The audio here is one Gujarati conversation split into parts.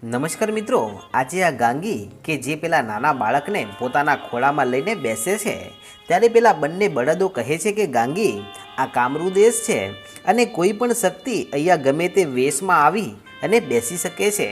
નમસ્કાર મિત્રો, આજે આ ગાંગી કે જે પેલા નાના બાળકને પોતાના ખોળામાં લઈને બેસે છે, ત્યારે પેલા બંને બળદો કહે છે કે, ગાંગી, આ કામરૂ દેશ છે અને કોઈ પણ શક્તિ અહીંયા ગમે તે વેશમાં આવી અને બેસી શકે છે.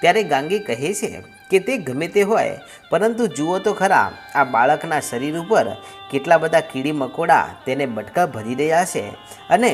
ત્યારે ગાંગી કહે છે કે તે ગમે તે હોય. પરંતુ જુઓ તો ખરા, આ બાળકના શરીર ઉપર કેટલા બધા કીડી મકોડા તેને બટકા ભરી રહ્યા છે. અને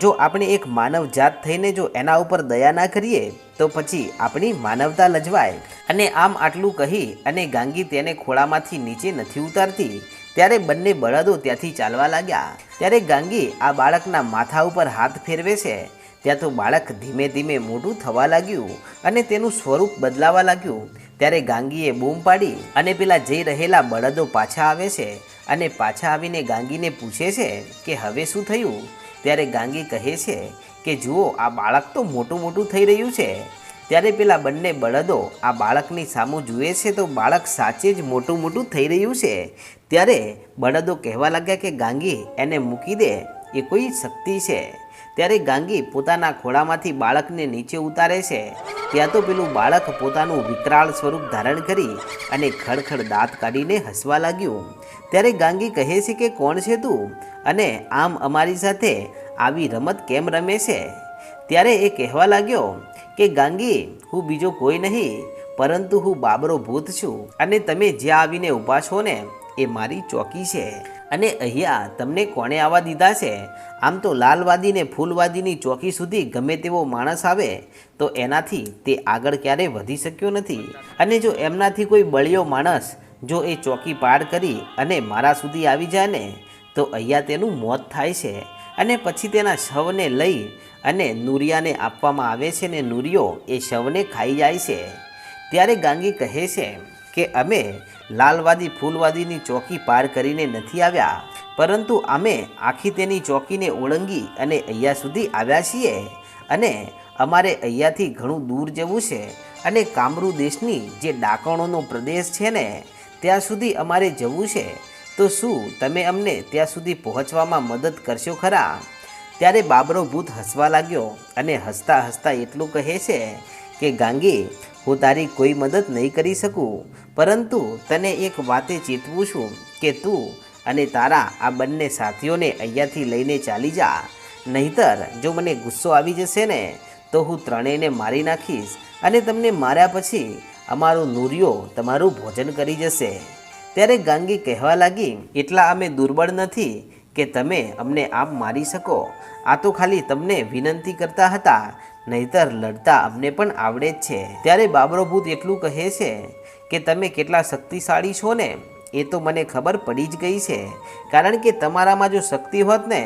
જો આપણે એક માનવ જાત થઈને જો એના ઉપર દયા ના કરીએ, તો પછી આપણી માનવતા લજવાય. અને આમ આટલું કહી અને ગાંગી તેને ખોળામાંથી નીચે નથી ઉતારતી. ત્યારે બંને બળદો ત્યાંથી ચાલવા લાગ્યા. ત્યારે ગાંગી આ બાળકના માથા ઉપર હાથ ફેરવે છે. ત્યાં તો બાળક ધીમે ધીમે મોટું થવા લાગ્યું અને તેનું સ્વરૂપ બદલાવા લાગ્યું. ત્યારે ગાંગીએ બૂમ પાડી અને પેલા જઈ રહેલા બળદો પાછા આવે છે અને પાછા આવીને ગાંગીને પૂછે છે કે હવે શું થયું? ત્યારે ગાંગી કહે છે કે જુઓ, આ બાળક તો મોટું મોટું થઈ રહ્યું છે. ત્યારે પેલા બંને બળદો આ બાળકની સામું જુએ છે તો બાળક સાચે જ મોટું મોટું થઈ રહ્યું છે. ત્યારે બળદો કહેવા લાગ્યા કે ગાંગી, એને મૂકી દે. એ કોઈ શક્તિ છે? ત્યારે ગાંગી પોતાના ખોળામાંથી બાળકને નીચે ઉતારે છે. ત્યાં તો પેલું બાળક પોતાનું વિકરાળ સ્વરૂપ ધારણ કરી અને ખડખડ દાંત કાઢીને હસવા લાગ્યું. ત્યારે ગાંગી કહે છે કે, કોણ છે તું? અને આમ અમારી સાથે આવી રમત કેમ રમે છે? ત્યારે એ કહેવા લાગ્યો કે, ગાંગી, હું બીજો કોઈ નહીં, પરંતુ હું બાબરો ભૂત છું. અને તમે જ્યાં આવીને ઊભા છો ને, એ મારી ચોકી છે. અને અહીંયા તમને કોણે આવવા દીધા છે? આમ તો લાલવાદીને ફૂલવાદીની ચોકી સુધી ગમે તેવો માણસ આવે, તો એનાથી તે આગળ ક્યારેય વધી શક્યો નથી. અને જો એમનાથી કોઈ બળિયો માણસ જો એ ચોકી પાર કરી અને મારા સુધી આવી જાય ને, તો અહીંયા તેનું મોત થાય છે. અને પછી તેના શવને લઈ અને નુરિયાને આપવામાં આવે છે ને નુરિયો એ શવને ખાઈ જાય છે. ત્યારે ગાંગી કહે છે કે અમે લાલવાદી ફૂલવાદીની ચોકી પાર કરીને નથી આવ્યા. પરંતુ અમે આખી તેની ચોકીને ઓળંગી અને અહીંયા સુધી આવ્યા છીએ. અને અમારે અહીંયાથી ઘણું દૂર જવું છે અને કામરૂ દેશની જે ડાકણોનો પ્રદેશ છે ને, ત્યાં સુધી અમારે જવું છે. તો શું તમે અમને ત્યાં સુધી પહોંચવામાં મદદ કરશો ખરા? ત્યારે બાબરો ભૂત હસવા લાગ્યો અને હસતા હસતા એટલું કહે છે કે, ગાંગી હું તારી કોઈ મદદ નહીં કરી શકું. પરંતુ તને એક વાતે ચેતવું છું કે તું અને તારા આ બંને સાથીઓને અહીંયાથી લઈને ચાલી જા. નહીતર જો મને ગુસ્સો આવી જશે ને, તો હું ત્રણેયને મારી નાખીશ અને તમને માર્યા પછી અમારો નુરિયો તમારું ભોજન કરી જશે. ત્યારે ગાંગી કહેવા લાગી, એટલા અમે દુર્બળ નથી કે તમે અમને આમ મારી શકો. આ તો ખાલી તમને વિનંતી કરતા હતા નહીતર લડતા અમને પણ આવડે જ છે. ત્યારે બાબરો ભૂત એટલું કહે છે કે, તમે કેટલા શક્તિશાળી છો ને? એ તો મને ખબર પડી જ ગઈ છે. કારણ કે તમારામાં જો શક્તિ હોત ને,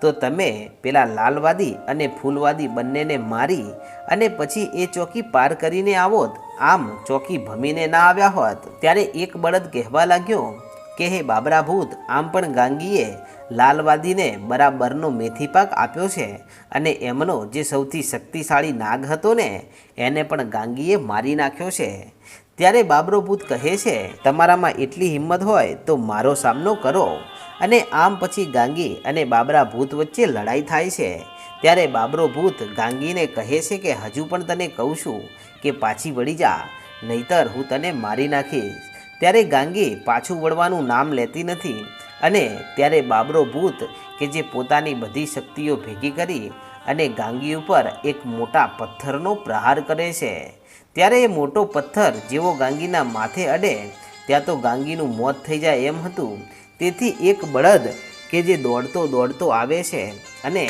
તો તમે પેલા લાલવાદી અને ફૂલવાદી બંનેને મારી અને પછી એ ચોકી પાર કરીને આવોત. આમ ચોકી ભમીને ના આવ્યા હોત. ત્યારે એક બળદ કહેવા લાગ્યો કે, હે બાબરા ભૂત આમ પણ ગાંગીએ લાલવાદીને બરાબરનો મેથી પાક આપ્યો છે અને એમનો જે સૌથી શક્તિશાળી નાગ હતો ને, એને પણ ગાંગીએ મારી નાખ્યો છે. ત્યારે બાબરો ભૂત કહે છે, તમારામાં એટલી હિંમત હોય તો મારો સામનો કરો. અને આમ પછી ગાંગી અને બાબરા ભૂત વચ્ચે લડાઈ થાય છે. ત્યારે બાબરો ભૂત ગાંગીને કહે છે કે, હજુ પણ તને કહું છું કે પાછી વળી જા, નહીતર હું તને મારી નાખીશ. ત્યારે ગાંગી પાછું વળવાનું નામ લેતી નથી. અને ત્યારે બાબરો ભૂત કે જે પોતાની બધી શક્તિઓ ભેગી કરી અને ગાંગી ઉપર એક મોટા પથ્થરનો પ્રહાર કરે છે. ત્યારે એ મોટો પથ્થર જેવો ગાંગીના માથે અડે, ત્યાં તો ગાંગીનું મોત થઈ જાય એમ હતું. તેથી એક બળદ કે જે દોડતો દોડતો આવે છે અને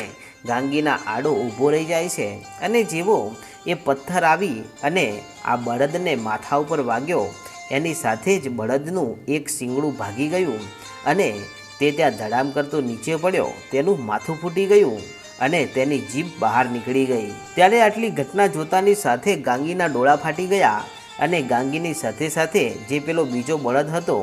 ગાંગીના આડો ઊભો રહી જાય છે અને જેવો એ પથ્થર આવી અને આ બળદને માથા ઉપર વાગ્યો, એની સાથે જ બળદનું એક શિંગડું ભાગી ગયું. અને તે ત્યાં ધડામ કરતો નીચે પડ્યો, તેનું માથું ફૂટી ગયું અને તેની જીભ બહાર નીકળી ગઈ. ત્યારે આટલી ઘટના જોતાની સાથે ગાંગીના ડોળા ફાટી ગયા અને ગાંગીની સાથે સાથે જે પેલો બીજો બળદ હતો,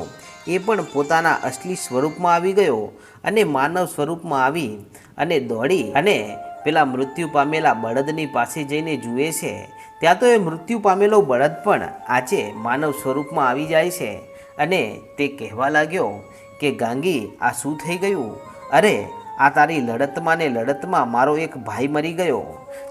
એ પણ પોતાના અસલી સ્વરૂપમાં આવી ગયો અને માનવ સ્વરૂપમાં આવી અને દોડી અને પેલા મૃત્યુ પામેલા બળદની પાસે જઈને જુએ છે. ત્યાં તો એ મૃત્યુ પામેલો બળદ પણ આજે માનવ સ્વરૂપમાં આવી જાય છે અને તે કહેવા લાગ્યો કે ગાંગી, આ શું થઈ ગયું? અરે, આ તારી લડતમાં ને લડતમાં મારો એક ભાઈ મરી ગયો.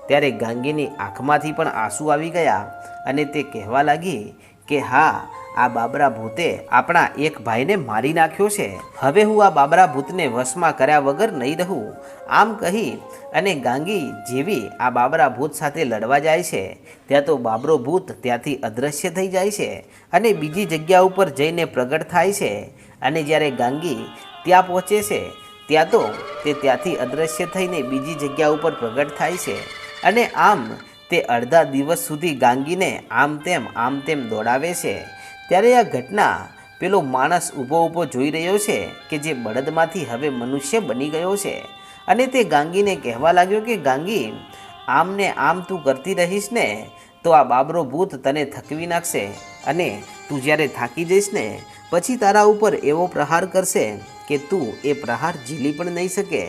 ત્યારે ગાંગીની આંખમાંથી પણ આંસુ આવી ગયા અને તે કહેવા લાગી કે હા, આ બાબરા ભૂતે આપણા એક ભાઈને મારી નાખ્યો છે. હવે હું આ બાબરા ભૂતને વશમાં કર્યા વગર નહીં રહું. આમ કહી અને ગાંગી જેવી આ બાબરા ભૂત સાથે લડવા જાય છે. ત્યાં તો બાબરો ભૂત ત્યાંથી અદૃશ્ય થઈ જાય છે અને બીજી જગ્યા ઉપર જઈને પ્રગટ થાય છે. અને જ્યારે ગાંગી ત્યાં પહોંચે છે, ત્યાં તો તે ત્યાંથી અદૃશ્ય થઈને બીજી જગ્યા ઉપર પ્રગટ થાય છે. અને આમ તે અડધા દિવસ સુધી ગાંગીને આમ તેમ આમ તેમ દોડાવે છે. ત્યારે આ ઘટના પેલો માણસ ઊભો ઊભો જોઈ રહ્યો છે કે જે બળદમાંથી હવે મનુષ્ય બની ગયો છે. અને તે ગાંગીને કહેવા લાગ્યો કે, ગાંગી આમ ને આમ તું કરતી રહીશ ને, તો આ બાબરો ભૂત તને થકવી નાખશે અને તું જ્યારે થાકી જઈશ ને, પછી તારા ઉપર એવો પ્રહાર કરશે કે તું એ પ્રહાર ઝીલી પણ નહીં શકે.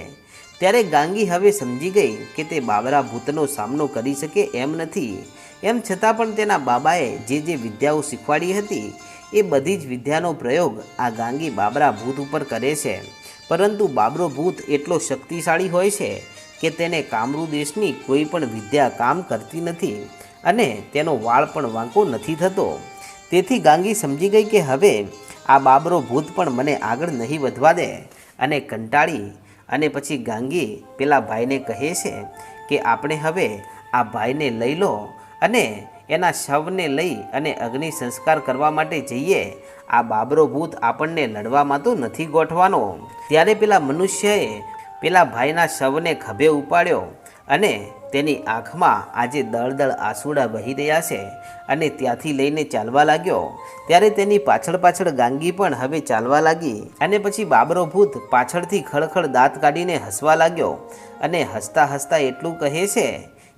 ત્યારે ગાંગી હવે સમજી ગઈ કે તે બાબરા ભૂતનો સામનો કરી શકે એમ નથી. એમ છતાં પણ તેના બાબાએ જે જે વિદ્યાઓ શીખવાડી હતી, એ બધી જ વિદ્યાનો પ્રયોગ આ ગાંગી બાબરા ભૂત ઉપર કરે છે. પરંતુ બાબરો ભૂત એટલો શક્તિશાળી હોય છે કે તેને કામરૂ દેશની કોઈ પણ વિદ્યા કામ કરતી નથી અને તેનો વાળ પણ વાંકો નથી થતો. તેથી ગાંગી સમજી ગઈ કે હવે આ બાબરો ભૂત પણ મને આગળ નહીં વધવા દે. અને કંટાળી અને પછી ગાંગી પેલા ભાઈને કહે છે કે આપણે હવે આ ભાઈને લઈ લો અને એના શવને લઈ અને અગ્નિ સંસ્કાર કરવા માટે જઈએ. આ બાબરો ભૂત આપણને લડવામાં તો નથી ગોઠવાનો. ત્યારે પેલા મનુષ્યએ પેલા ભાઈના શવને ખભે ઉપાડ્યો. અને તેની આંખમાં આજે દળદળ આંસુડા વહી રહ્યા છે અને ત્યાંથી લઈને ચાલવા લાગ્યો. ત્યારે તેની પાછળ પાછળ ગાંગી પણ હવે ચાલવા લાગી અને પછી બાબરો ભૂત પાછળથી ખળખળ દાંત કાઢીને હસવા લાગ્યો અને હસતા હસતા એટલું કહે છે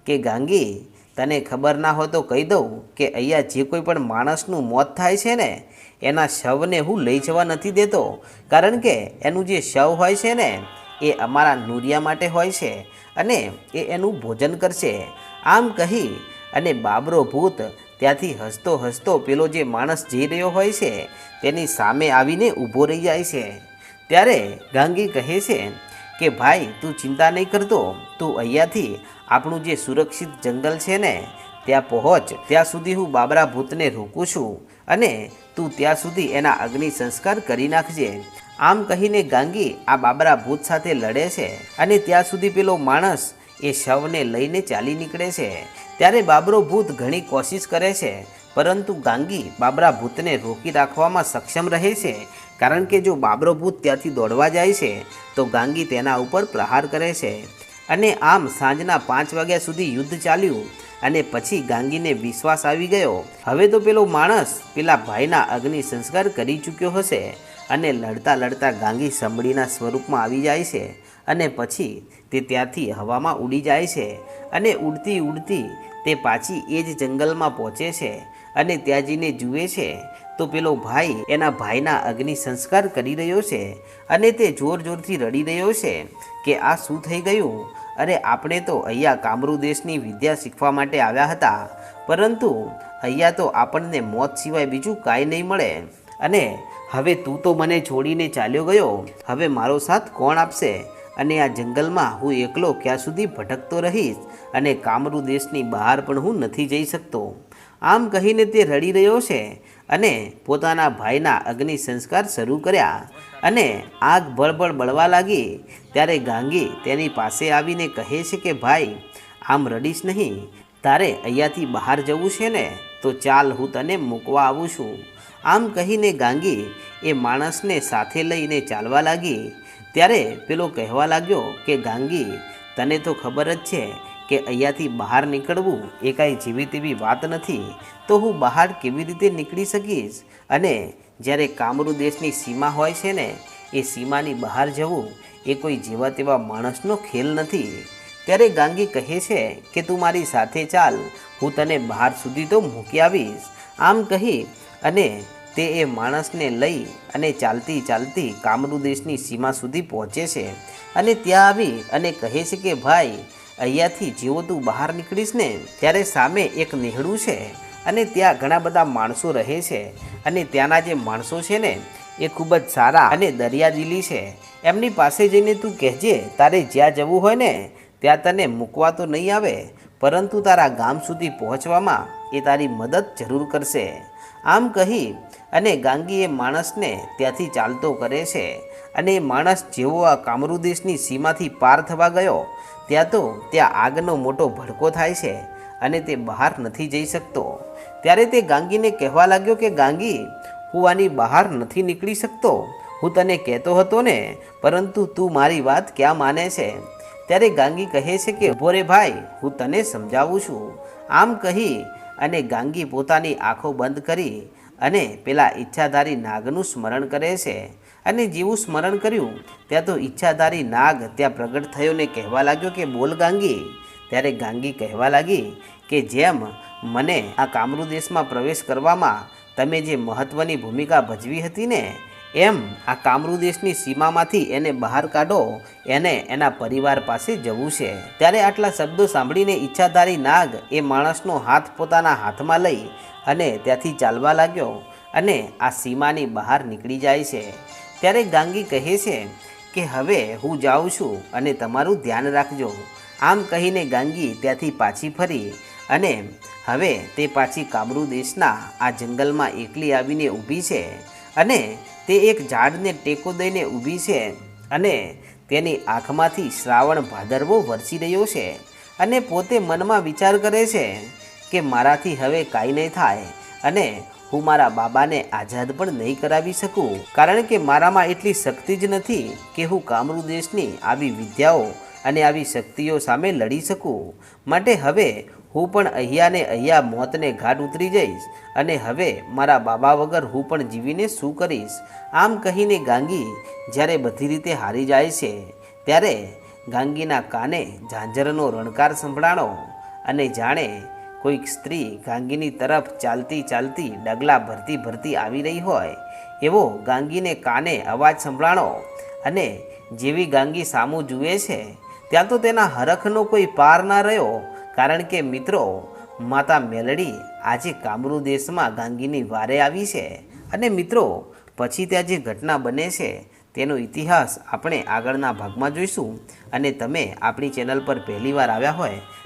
કે, ગાંગી, તને ખબર ના હોય તો કહી દઉં કે અહીંયા જે કોઈ પણ માણસનું મોત થાય છે ને, એના શવને હું લઈ જવા નથી દેતો. કારણ કે એનું જે શવ હોય છે ને, એ અમારા નુરિયા માટે હોય છે. અને એ એનું ભોજન કરશે. આમ કહી અને બાબરો ભૂત ત્યાંથી હસતો હસતો પેલો જે માણસ જઈ રહ્યો હોય છે, તેની સામે આવીને ઊભો રહી જાય છે. ત્યારે ગાંગી કહે છે કે, ભાઈ, તું ચિંતા નહીં કરતો. તું અહીંયાથી આપણું જે સુરક્ષિત જંગલ છે ને ત્યાં પહોંચ, ત્યાં સુધી હું બાબરા ભૂતને રોકું છું અને તું ત્યાં સુધી એના અગ્નિ સંસ્કાર કરી નાખજે. આમ કહીને ગાંગી આ બાબરા ભૂત સાથે લડે છે અને ત્યાં સુધી પેલો માણસ એ શવને લઈને ચાલી નીકળે છે. ત્યારે બાબરો ભૂત ઘણી કોશિશ કરે છે, પરંતુ ગાંગી બાબરા ભૂતને રોકી રાખવામાં સક્ષમ રહે છે. કારણ કે જો બાબરો ભૂત ત્યાંથી દોડવા જાય છે, તો ગાંગી તેના ઉપર પ્રહાર કરે છે. અને આમ સાંજના પાંચ વાગ્યા સુધી યુદ્ધ ચાલ્યું. અને પછી ગાંગીને વિશ્વાસ આવી ગયો. હવે તો પેલો માણસ પેલા ભાઈના અગ્નિ સંસ્કાર કરી ચૂક્યો હશે અને લડતા લડતા ગાંગી સંભળીના સ્વરૂપમાં આવી જાય છે અને પછી તે ત્યાંથી હવામાં ઉડી જાય છે અને ઉડતી ઉડતી તે પાછી એ જ જંગલમાં પહોંચે છે અને ત્યાજીને જુએ છે, તો પેલો ભાઈ એના ભાઈના અગ્નિ સંસ્કાર કરી રહ્યો છે અને તે જોર જોરથી રડી રહ્યો છે કે આ શું થઈ ગયું? અરે, આપણે તો અહીંયા કામરૂ દેશની વિદ્યા શીખવા માટે આવ્યા હતા, પરંતુ અહીંયા તો આપણને મોત સિવાય બીજું કાંઈ નહીં મળે. અને હવે તું તો મને છોડીને ચાલ્યો ગયો, હવે મારો સાથ કોણ આપશે? અને આ જંગલમાં હું એકલો ક્યાં સુધી ભટકતો રહીશ? અને કામરૂ દેશની બહાર પણ હું નથી જઈ શકતો. આમ કહીને તે રડી રહ્યો છે અને પોતાના ભાઈના અગ્નિ સંસ્કાર શરૂ કર્યા અને આગ બળબળ બળવા લાગી. ત્યારે ગાંગી તેની પાસે આવીને કહે છે કે, ભાઈ, આમ રડીશ નહીં. તારે અહીંયાથી બહાર જવું છે ને, તો ચાલ હું તને મૂકવા આવું છું. આમ કહીને ગાંગી એ માણસને સાથે લઈને ચાલવા લાગી. ત્યારે પેલો કહેવા લાગ્યો કે, ગાંગી, તને તો ખબર જ છે કે અહીંયાથી બહાર નીકળવું એ કાંઈ જેવી તેવી વાત નથી, તો હું બહાર કેવી રીતે નીકળી શકીશ? અને જ્યારે કામરૂ દેશની સીમા હોય છે ને, એ સીમાની બહાર જવું એ કોઈ જેવા તેવા માણસનો ખેલ નથી. ત્યારે ગાંગી કહે છે કે, તું મારી સાથે ચાલ, હું તને બહાર સુધી તો મૂકી આવીશ. આમ કહી અને તે એ માણસને લઈ અને ચાલતી ચાલતી કામરૂ દેશની સીમા સુધી પહોંચે છે. અને ત્યાં આવી અને કહે છે કે, ભાઈ અહીંયાથી જેવો તું બહાર નીકળીશ ને, ત્યારે સામે એક નેહડું છે અને ત્યાં ઘણા બધા માણસો રહે છે. અને ત્યાંના જે માણસો છે ને, એ ખૂબ જ સારા અને દરિયાદિલી છે. એમની પાસે જઈને તું કહેજે, તારે જ્યાં જવું હોય ને, ત્યાં તને મૂકવા તો નહીં આવે, પરંતુ તારા ગામ સુધી પહોંચવામાં એ તારી મદદ જરૂર કરશે. આમ કહી અને ગાંગી એ માણસને ત્યાંથી ચાલતો કરે છે. અને માણસ જેવો આ કામરૂ દેશની સીમાથી પાર થવા ગયો, ત્યાં તો ત્યાં આગનો મોટો ભડકો થાય છે અને તે બહાર નથી જઈ શકતો. ત્યારે તે ગાંગીને કહેવા લાગ્યો કે, ગાંગી, હું આની બહાર નથી નીકળી શકતો. હું તને કહેતો હતો ને, પરંતુ તું મારી વાત ક્યાં માને છે? ત્યારે ગાંગી કહે છે કે ભોરે ભાઈ, હું તને સમજાવું છું. આમ કહી અને ગાંગી પોતાની આંખો બંધ કરી અને પેલા ઈચ્છાધારી નાગનું સ્મરણ કરે છે. અને જેવું સ્મરણ કર્યું, ત્યાં તો ઈચ્છાધારી નાગ ત્યાં પ્રગટ થયો ને કહેવા લાગ્યો કે, બોલ ગાંગી. ત્યારે ગાંગી કહેવા લાગી કે, જેમ મને આ કામરૂ દેશમાં પ્રવેશ કરવામાં તમે જે મહત્ત્વની ભૂમિકા ભજવી હતી ને, એમ આ કામરૂ દેશની સીમામાંથી એને બહાર કાઢો, એને એના પરિવાર પાસે જવું છે. ત્યારે આટલા શબ્દો સાંભળીને ઈચ્છાધારી નાગ એ માણસનો હાથ પોતાના હાથમાં લઈ અને ત્યાંથી ચાલવા લાગ્યો અને આ સીમાની બહાર નીકળી જાય છે. ત્યારે ગાંગી કહે છે કે હવે હું જાઉં છું અને તમારું ધ્યાન રાખજો. આમ કહીને ગાંગી ત્યાંથી પાછી ફરી અને હવે તે પાછી કામરૂ દેશના આ જંગલમાં એકલી આવીને ઊભી છે અને તે એક ઝાડને ટેકો દઈને ઊભી છે અને તેની આંખમાંથી શ્રાવણ ભાદરવો વરસી રહ્યો છે અને પોતે મનમાં વિચાર કરે છે કે મારાથી હવે કાંઈ નહીં થાય અને હું મારા બાબાને આઝાદ પણ નહીં કરાવી શકું. કારણ કે મારામાં એટલી શક્તિ જ નથી કે હું કામરૂ દેશની આવી વિદ્યાઓ અને આવી શક્તિઓ સામે લડી શકું. માટે હવે હું પણ અહીંયા ને અહીંયા મોતને ઘાટ ઉતરી જઈશ અને હવે મારા બાબા વગર હું પણ જીવીને શું કરીશ? આમ કહીને ગાંગી જ્યારે બધી રીતે હારી જાય છે, ત્યારે ગાંગીના કાને ઝાંઝરનો રણકાર સંભળાણો અને જાણે કોઈક સ્ત્રી ગાંગીની તરફ ચાલતી ચાલતી ડગલા ભરતી ભરતી આવી રહી હોય, એવો ગાંગીને કાને અવાજ સંભળાણો. અને જેવી ગાંગી સામું જુએ છે, ત્યાં તો તેના હરખનો કોઈ પાર ના રહ્યો. કારણ કે મિત્રો, માતા મેલડી આજે કામરૂ દેશમાં ગાંગીની વારે આવી છે. અને મિત્રો, પછી ત્યાં જે ઘટના બને છે, તેનો ઇતિહાસ આપણે આગળના ભાગમાં જોઈશું. અને તમે આપણી ચેનલ પર પહેલીવાર આવ્યા હોય